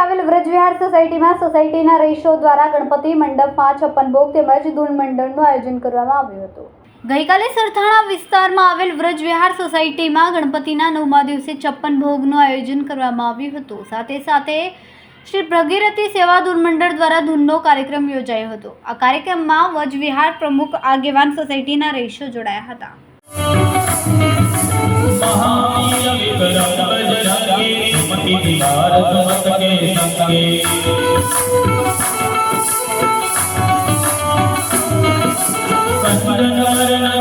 આવેલ વ્રજવિહાર સોસાયટીમાં સોસાયટીના રહીશો દ્વારા ગણપતિ મંડપમાં છપ્પન ભોગ તેમજ ધૂન મંડળનું આયોજન કરવામાં આવ્યું હતું. ગઈકાલે સરથાણા વિસ્તારમાં આવેલ વ્રજવિહાર સોસાયટીમાં ગણપતિના નવમા દિવસે છપ્પન ભોગનું આયોજન કરવામાં આવ્યું હતું. સાથે સાથે શ્રી ભગીરથી સેવા ધૂન દ્વારા ધૂનનો કાર્યક્રમ યોજાયો હતો. આ કાર્યક્રમમાં વ્રજવિહાર પ્રમુખ આગેવાન સોસાયટીના રહીશો જોડાયા હતા.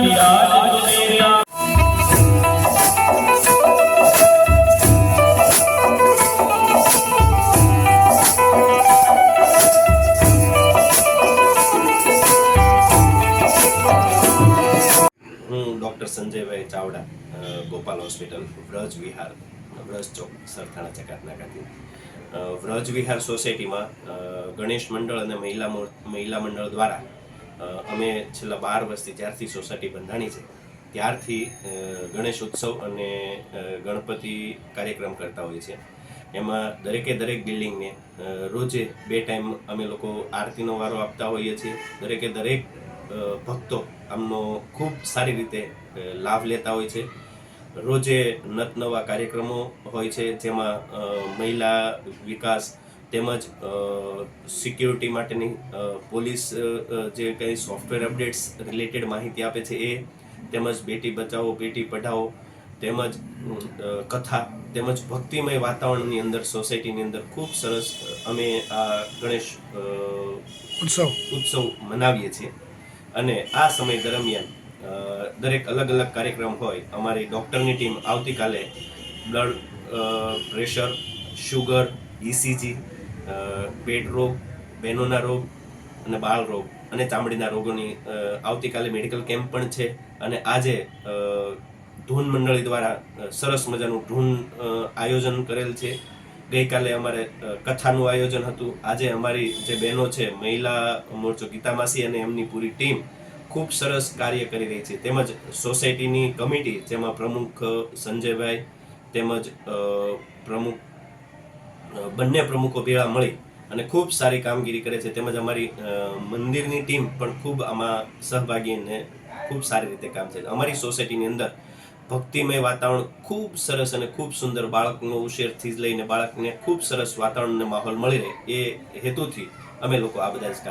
વિરાજ હું ડૉક્ટર સંજયભાઈ ચાવડા ગોપાલ હોસ્પિટલ વ્રજ વિહાર. વ્રજ ચોક સરથાણા ચકાતનાકાથી વ્રજ વિહાર સોસાયટીમાં ગણેશ મંડળ અને મહિલા મહિલા મંડળ દ્વારા અમે છેલ્લા બાર વર્ષથી જ્યારથી સોસાયટી બંધાણી છે, ત્યારથી ગણેશ ઉત્સવ અને ગણપતિ કાર્યક્રમ કરતા હોઈએ છીએ. એમાં દરેકે દરેક બિલ્ડિંગને રોજે બે ટાઈમ અમે લોકો આરતીનો વારો આપતા હોઈએ છીએ. દરેકે દરેક ભક્તો આમનો ખૂબ સારી રીતે લાભ લેતા હોય છે. રોજે નત નવા કાર્યક્રમો હોય છે જેમાં મહિલા વિકાસ તેમજ સિક્યુરિટી માટેની પોલીસ જે કંઈ સોફ્ટવેર અપડેટ્સ રિલેટેડ માહિતી આપે છે એ તેમજ બેટી બચાવો બેટી પઢાઓ તેમજ કથા તેમજ ભક્તિમય વાતાવરણની અંદર સોસાયટીની અંદર ખૂબ સરસ અમે આ ગણેશ ઉત્સવ. ઉત્સવ મનાવીએ છીએ. અને આ સમય દરમિયાન દરેક અલગ અલગ કાર્યક્રમ હોય, અમારી ડૉક્ટરની ટીમ આવતીકાલે બ્લડ પ્રેશર, શુગર ઇસીજી પેટ રોગ બહેનોના રોગ અને બાળ રોગ અને ચામડીના રોગોની આવતીકાલે મેડિકલ કેમ્પ પણ છે અને આજે ધૂન મંડળી દ્વારા સરસ મજાનું ધૂન આયોજન કરેલ છે. ગઈકાલે અમારે કથાનું આયોજન હતું. આજે અમારી જે બહેનો છે, મહિલા મોરચો ગીતામાસી અને એમની પૂરી ટીમ ખૂબ સરસ કાર્ય કરી રહી છે. તેમજ સોસાયટીની કમિટી, જેમાં પ્રમુખ સંજયભાઈ તેમજ પ્રમુખ બંને પ્રમુખો ભેળા મળી અને ખૂબ સારી કામગીરી કરે છે. તેમજ અમારી મંદિરની ટીમ પણ ખૂબ આમાં સહભાગી અને ખૂબ સારી રીતે કામ છે. અમારી સોસાયટીની અંદર ભક્તિમય વાતાવરણ ખૂબ સરસ અને ખૂબ સુંદર બાળકનો ઉછેરથી જ લઈને બાળકને ખૂબ સરસ વાતાવરણ અને માહોલ મળી રહે એ હેતુથી અમે લોકો આ બધા જ